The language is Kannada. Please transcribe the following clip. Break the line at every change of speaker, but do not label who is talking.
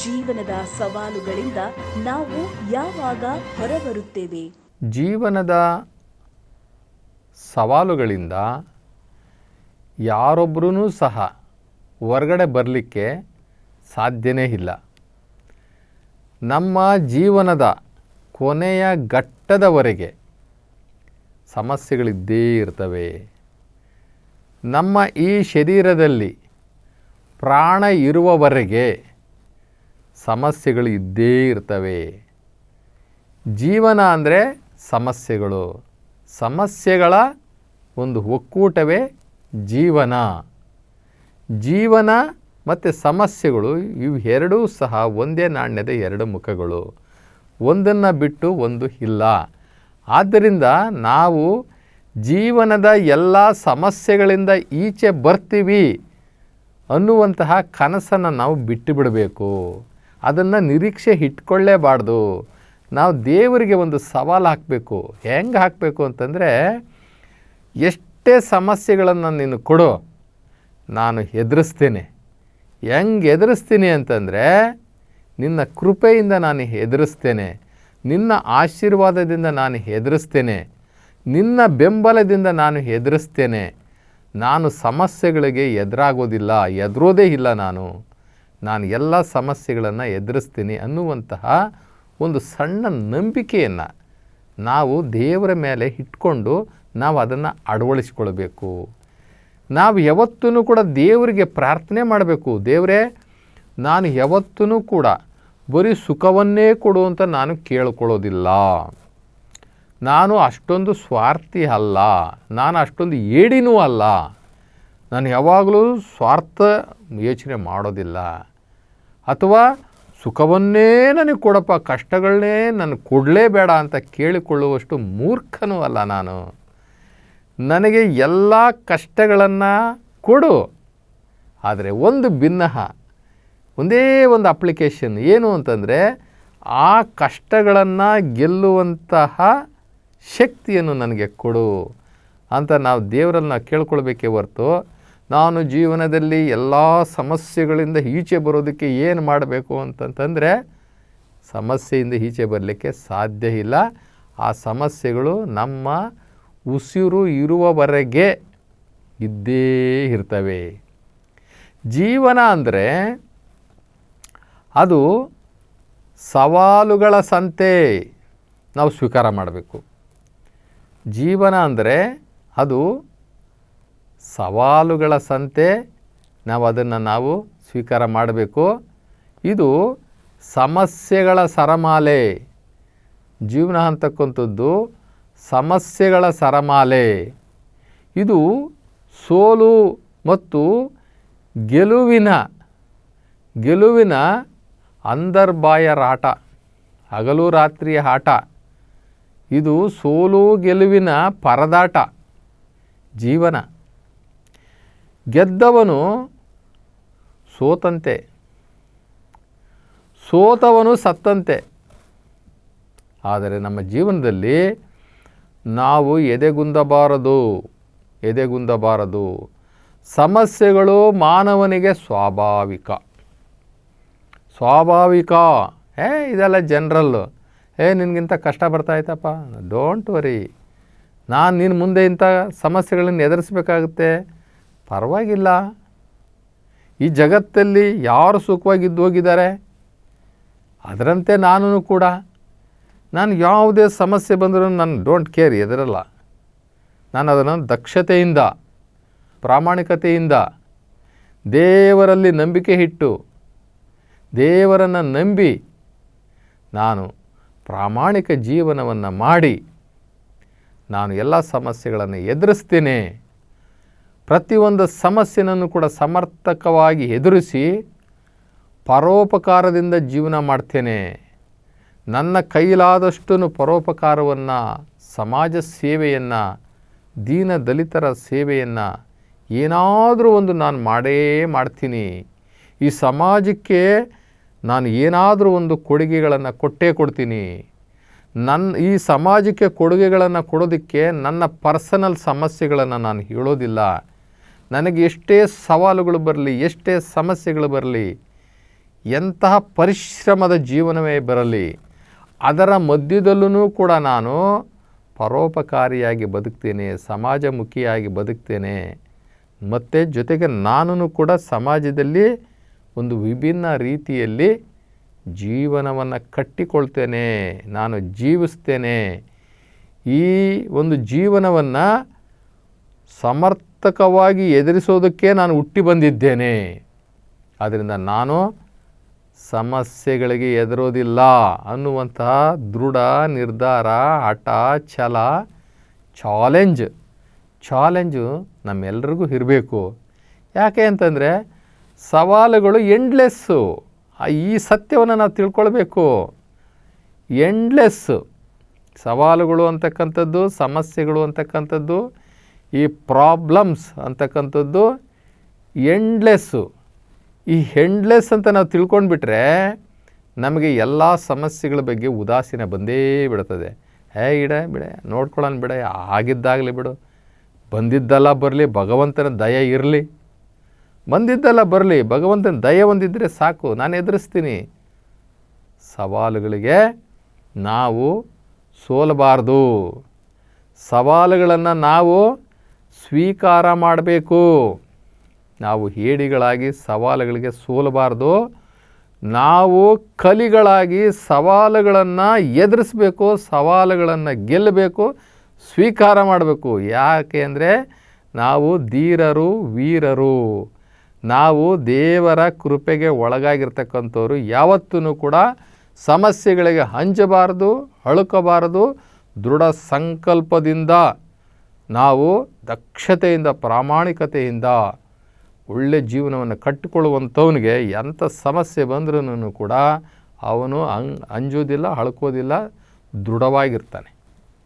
ಜೀವನದ ಸವಾಲುಗಳಿಂದ ನಾವು ಯಾವಾಗ ಹೊರಬರುತ್ತೇವೆ?
ಜೀವನದ ಸವಾಲುಗಳಿಂದ ಯಾರೊಬ್ಬರೂ ಸಹ ಹೊರಗಡೆ ಬರಲಿಕ್ಕೆ ಸಾಧ್ಯನೇ ಇಲ್ಲ. ನಮ್ಮ ಜೀವನದ ಕೊನೆಯ ಘಟ್ಟದವರೆಗೆ ಸಮಸ್ಯೆಗಳಿದ್ದೇ ಇರ್ತವೆ. ನಮ್ಮ ಈ ಶರೀರದಲ್ಲಿ ಪ್ರಾಣ ಇರುವವರೆಗೆ ಸಮಸ್ಯೆಗಳು ಇದ್ದೇ ಇರ್ತವೆ. ಜೀವನ ಅಂದರೆ ಸಮಸ್ಯೆಗಳು. ಸಮಸ್ಯೆಗಳ ಒಂದು ಒಕ್ಕೂಟವೇ ಜೀವನ. ಜೀವನ ಮತ್ತು ಸಮಸ್ಯೆಗಳು ಇವು ಎರಡೂ ಸಹ ಒಂದೇ ನಾಣ್ಯದ ಎರಡು ಮುಖಗಳು. ಒಂದನ್ನು ಬಿಟ್ಟು ಒಂದು ಇಲ್ಲ. ಆದ್ದರಿಂದ ನಾವು ಜೀವನದ ಎಲ್ಲ ಸಮಸ್ಯೆಗಳಿಂದ ಈಚೆ ಬರ್ತೀವಿ ಅನ್ನುವಂತಹ ಕನಸನ್ನು ನಾವು ಬಿಟ್ಟು ಬಿಡಬೇಕು. ಅದನ್ನು ನಿರೀಕ್ಷೆ ಇಟ್ಕೊಳ್ಳೇಬಾರ್ದು. ನಾವು ದೇವರಿಗೆ ಒಂದು ಸವಾಲು ಹಾಕಬೇಕು. ಹೆಂಗೆ ಹಾಕಬೇಕು ಅಂತಂದರೆ, ಎಷ್ಟೇ ಸಮಸ್ಯೆಗಳನ್ನು ನೀನು ಕೊಡು, ನಾನು ಎದುರಿಸ್ತೇನೆ ಹೆಂಗೆ ಎದುರಿಸ್ತೀನಿ ಅಂತಂದರೆ, ನಿನ್ನ ಕೃಪೆಯಿಂದ ನಾನು ಎದುರಿಸ್ತೇನೆ ನಿನ್ನ ಆಶೀರ್ವಾದದಿಂದ ನಾನು ಎದುರಿಸ್ತೇನೆ ನಿನ್ನ ಬೆಂಬಲದಿಂದ ನಾನು ಎದುರಿಸ್ತೇನೆ ನಾನು ಸಮಸ್ಯೆಗಳಿಗೆ ಎದುರಾಗೋದಿಲ್ಲ, ಎದುರೋದೇ ಇಲ್ಲ ನಾನು. ನಾನು ಎಲ್ಲ ಸಮಸ್ಯೆಗಳನ್ನು ಎದುರಿಸ್ತೀನಿ ಅನ್ನುವಂತಹ ಒಂದು ಸಣ್ಣ ನಂಬಿಕೆಯನ್ನು ನಾವು ದೇವರ ಮೇಲೆ ಇಟ್ಕೊಂಡು ನಾವು ಅದನ್ನು ಅಳವಡಿಸ್ಕೊಳ್ಬೇಕು. ನಾವು ಯಾವತ್ತೂ ಕೂಡ ದೇವರಿಗೆ ಪ್ರಾರ್ಥನೆ ಮಾಡಬೇಕು. ದೇವರೇ, ನಾನು ಯಾವತ್ತೂ ಕೂಡ ಬರೀ ಸುಖವನ್ನೇ ಕೊಡು ಅಂತ ನಾನು ಕೇಳ್ಕೊಳ್ಳೋದಿಲ್ಲ. ನಾನು ಅಷ್ಟೊಂದು ಸ್ವಾರ್ಥಿ ಅಲ್ಲ. ನಾನು ಅಷ್ಟೊಂದು ಏಡಿನೂ ಅಲ್ಲ. ನಾನು ಯಾವಾಗಲೂ ಸ್ವಾರ್ಥ ಯೋಚನೆ ಮಾಡೋದಿಲ್ಲ. ಅಥವಾ ಸುಖವನ್ನೇ ನನಗೆ ಕೊಡಪ್ಪ ಕಷ್ಟಗಳನ್ನೇ ನನಗೆ ಕೊಡಲೇಬೇಡ ಅಂತ ಕೇಳಿಕೊಳ್ಳುವಷ್ಟು ಮೂರ್ಖನೂ ಅಲ್ಲ ನಾನು. ನನಗೆ ಎಲ್ಲ ಕಷ್ಟಗಳನ್ನು ಕೊಡು. ಆದರೆ ಒಂದು ಭಿನ್ನಹ ಒಂದೇ ಒಂದು ಅಪ್ಲಿಕೇಶನ್ ಏನು ಅಂತಂದರೆ ಆ ಕಷ್ಟಗಳನ್ನು ಗೆಲ್ಲುವಂತಹ ಶಕ್ತಿಯನ್ನು ನನಗೆ ಕೊಡು ಅಂತ ನಾವು ದೇವರನ್ನು ಕೇಳ್ಕೊಳ್ಬೇಕೇ ಹೊರತು ನಾನು ಜೀವನದಲ್ಲಿ ಎಲ್ಲ ಸಮಸ್ಯೆಗಳಿಂದ ಈಚೆ ಬರೋದಕ್ಕೆ ಏನು ಮಾಡಬೇಕು ಅಂತಂತಂದರೆ ಸಮಸ್ಯೆಯಿಂದ ಈಚೆ ಬರಲಿಕ್ಕೆ ಸಾಧ್ಯ ಇಲ್ಲ. ಆ ಸಮಸ್ಯೆಗಳು ನಮ್ಮ ಉಸಿರು ಇರುವವರೆಗೆ ಇದ್ದೇ ಇರ್ತವೆ. ಜೀವನ ಅಂದರೆ ಅದು ಸವಾಲುಗಳ ಸಂತೆ ನಾವು ಸ್ವೀಕಾರ ಮಾಡಬೇಕು. ಜೀವನ ಅಂದರೆ ಅದು ಸವಾಲುಗಳ ಸಂತೆ ನಾವು ಅದನ್ನು ನಾವು ಸ್ವೀಕಾರ ಮಾಡಬೇಕು. ಇದು ಸಮಸ್ಯೆಗಳ ಸರಮಾಲೆ. ಜೀವನ ಅಂತಕ್ಕಂಥದ್ದು ಸಮಸ್ಯೆಗಳ ಸರಮಾಲೆ. ಇದು ಸೋಲು ಮತ್ತು ಗೆಲುವಿನ ಗೆಲುವಿನ ಅಂತರ್ಬಾಯರಾಟ ಹಗಲು ರಾತ್ರಿಯ ಆಟ. ಇದು ಸೋಲು ಗೆಲುವಿನ ಪರದಾಟ, ಜೀವನ. ಗೆದ್ದವನು ಸೋತಂತೆ. ಸೋತವನು ಸತ್ತಂತೆ. ಆದರೆ ನಮ್ಮ ಜೀವನದಲ್ಲಿ ನಾವು ಎದೆಗುಂದಬಾರದು ಎದೆಗುಂದಬಾರದು. ಸಮಸ್ಯೆಗಳು ಮಾನವನಿಗೆ ಸ್ವಾಭಾವಿಕ. ಸ್ವಾಭಾವಿಕ. ಏ, ಇದೆಲ್ಲ ಜನರಲ್ಲು. ಏ, ನಿನಗಿಂತ ಕಷ್ಟ ಬರ್ತಾಯ್ತಪ್ಪ ಡೋಂಟ್ ವರಿ ನಾನು ನಿನ್ನ ಮುಂದೆ ಇಂಥ ಸಮಸ್ಯೆಗಳನ್ನು ಎದುರಿಸ್ಬೇಕಾಗುತ್ತೆ. ಪರವಾಗಿಲ್ಲ. ಈ ಜಗತ್ತಲ್ಲಿ ಯಾರು ಸುಖವಾಗಿದ್ದು ಹೋಗಿದ್ದಾರೆ ಅದರಂತೆ ನಾನು ಕೂಡ. ನಾನು ಯಾವುದೇ ಸಮಸ್ಯೆ ಬಂದರೂ ನಾನು ಡೋಂಟ್ ಕೇರ್ ಎದುರಲ್ಲ. ನಾನು ಅದನ್ನು ದಕ್ಷತೆಯಿಂದ, ಪ್ರಾಮಾಣಿಕತೆಯಿಂದ, ದೇವರಲ್ಲಿ ನಂಬಿಕೆ ಇಟ್ಟು, ದೇವರನ್ನು ನಂಬಿ ನಾನು ಪ್ರಾಮಾಣಿಕ ಜೀವನವನ್ನು ಮಾಡಿ, ನಾನು ಎಲ್ಲ ಸಮಸ್ಯೆಗಳನ್ನು ಎದುರಿಸ್ತೇನೆ. ಪ್ರತಿಯೊಂದು ಸಮಸ್ಯೆಯನ್ನು ಕೂಡ ಸಮರ್ಥಕವಾಗಿ ಎದುರಿಸಿ ಪರೋಪಕಾರದಿಂದ ಜೀವನ ಮಾಡ್ತೇನೆ. ನನ್ನ ಕೈಲಾದಷ್ಟು ಪರೋಪಕಾರವನ್ನು, ಸಮಾಜ ಸೇವೆಯನ್ನು, ದೀನ ದಲಿತರ ಸೇವೆಯನ್ನು ಏನಾದರೂ ಒಂದು ನಾನು ಮಾಡೇ ಮಾಡ್ತೀನಿ. ಈ ಸಮಾಜಕ್ಕೆ ನಾನು ಏನಾದರೂ ಒಂದು ಕೊಡುಗೆಗಳನ್ನು ಕೊಟ್ಟೇ ಕೊಡ್ತೀನಿ. ನನ್ನ ಈ ಸಮಾಜಕ್ಕೆ ಕೊಡುಗೆಗಳನ್ನು ಕೊಡೋದಕ್ಕೆ ನನ್ನ ಪರ್ಸನಲ್ ಸಮಸ್ಯೆಗಳನ್ನು ನಾನು ಹೇಳೋದಿಲ್ಲ. ನನಗೆ ಎಷ್ಟೇ ಸವಾಲುಗಳು ಬರಲಿ, ಎಷ್ಟೇ ಸಮಸ್ಯೆಗಳು ಬರಲಿ, ಎಂತಹ ಪರಿಶ್ರಮದ ಜೀವನವೇ ಬರಲಿ, ಅದರ ಮಧ್ಯದಲ್ಲೂ ಕೂಡ ನಾನು ಪರೋಪಕಾರಿಯಾಗಿ ಬದುಕ್ತೇನೆ, ಸಮಾಜಮುಖಿಯಾಗಿ ಬದುಕ್ತೇನೆ. ಮತ್ತು ಜೊತೆಗೆ ನಾನು ಕೂಡ ಸಮಾಜದಲ್ಲಿ ಒಂದು ವಿಭಿನ್ನ ರೀತಿಯಲ್ಲಿ ಜೀವನವನ್ನು ಕಟ್ಟಿಕೊಳ್ತೇನೆ, ನಾನು ಜೀವಿಸ್ತೇನೆ. ಈ ಒಂದು ಜೀವನವನ್ನು ಸಮರ್ಥಕವಾಗಿ ಎದುರಿಸೋದಕ್ಕೆ ನಾನು ಹುಟ್ಟಿ ಬಂದಿದ್ದೇನೆ. ಆದ್ದರಿಂದ ನಾನು ಸಮಸ್ಯೆಗಳಿಗೆ ಎದುರೋದಿಲ್ಲ ಅನ್ನುವಂತಹ ದೃಢ ನಿರ್ಧಾರ, ಹಠ, ಛಲ, ಚಾಲೆಂಜ್. ಚಾಲೆಂಜು ನಮ್ಮೆಲ್ಲರಿಗೂ ಇರಬೇಕು. ಯಾಕೆ ಅಂತಂದರೆ ಸವಾಲುಗಳು ಎಂಡ್ಲೆಸ್ಸು ಈ ಸತ್ಯವನ್ನು ನಾವು ತಿಳ್ಕೊಳ್ಬೇಕು. ಎಂಡ್ಲೆಸ್ಸು ಸವಾಲುಗಳು ಅಂತಕ್ಕಂಥದ್ದು, ಸಮಸ್ಯೆಗಳು ಅಂತಕ್ಕಂಥದ್ದು ಈ ಪ್ರಾಬ್ಲಮ್ಸ್ ಅಂತಕ್ಕಂಥದ್ದು ಎಂಡ್ಲೆಸ್ಸು. ಈ ಹೆಂಡ್ಲೆಸ್ ಅಂತ ನಾವು ತಿಳ್ಕೊಂಡ್ಬಿಟ್ರೆ ನಮಗೆ ಎಲ್ಲ ಸಮಸ್ಯೆಗಳ ಬಗ್ಗೆ ಉದಾಸೀನ ಬಂದೇ ಬಿಡ್ತದೆ. ಹೇ ಇಡ, ಬಿಡ, ನೋಡ್ಕೊಳ್ಳೋಣ ಬಿಡ, ಆಗಿದ್ದಾಗಲಿ ಬಿಡು. ಬಂದಿದ್ದೆಲ್ಲ ಬರಲಿ, ಭಗವಂತನ ದಯ ಇರಲಿ. ಬಂದಿದ್ದೆಲ್ಲ ಬರಲಿ, ಭಗವಂತನ ದಯ ಒಂದಿದ್ದರೆ ಸಾಕು, ನಾನು ಎದುರಿಸ್ತೀನಿ. ಸವಾಲುಗಳಿಗೆ ನಾವು ಸೋಲಬಾರ್ದು. ಸವಾಲುಗಳನ್ನು ನಾವು ಸ್ವೀಕಾರ ಮಾಡಬೇಕು. ನಾವು ಹೇಡಿಗಳಾಗಿ ಸವಾಲುಗಳಿಗೆ ಸೋಲಬಾರ್ದು. ನಾವು ಕಲಿಗಳಾಗಿ ಸವಾಲುಗಳನ್ನು ಎದುರಿಸ್ಬೇಕು, ಸವಾಲುಗಳನ್ನು ಗೆಲ್ಲಬೇಕು, ಸ್ವೀಕಾರ ಮಾಡಬೇಕು. ಯಾಕೆ ಅಂದರೆ ನಾವು ಧೀರರು, ವೀರರು. ನಾವು ದೇವರ ಕೃಪೆಗೆ ಒಳಗಾಗಿರ್ತಕ್ಕಂಥವ್ರು ಯಾವತ್ತೂ ಕೂಡ ಸಮಸ್ಯೆಗಳಿಗೆ ಹಂಚಬಾರದು ಅಳುಕಬಾರದು, ದೃಢ ಸಂಕಲ್ಪದಿಂದ ನಾವು ದಕ್ಷತೆಯಿಂದ ಪ್ರಾಮಾಣಿಕತೆಯಿಂದ ಒಳ್ಳೆ ಜೀವನವನ್ನು ಕಟ್ಟಿಕೊಳ್ಳುವಂಥವನಿಗೆ ಎಂಥ ಸಮಸ್ಯೆ ಬಂದ್ರೂ ಕೂಡ ಅವನು ಅಂಜೋದಿಲ್ಲ ಹಳ್ಕೋದಿಲ್ಲ ದೃಢವಾಗಿರ್ತಾನೆ.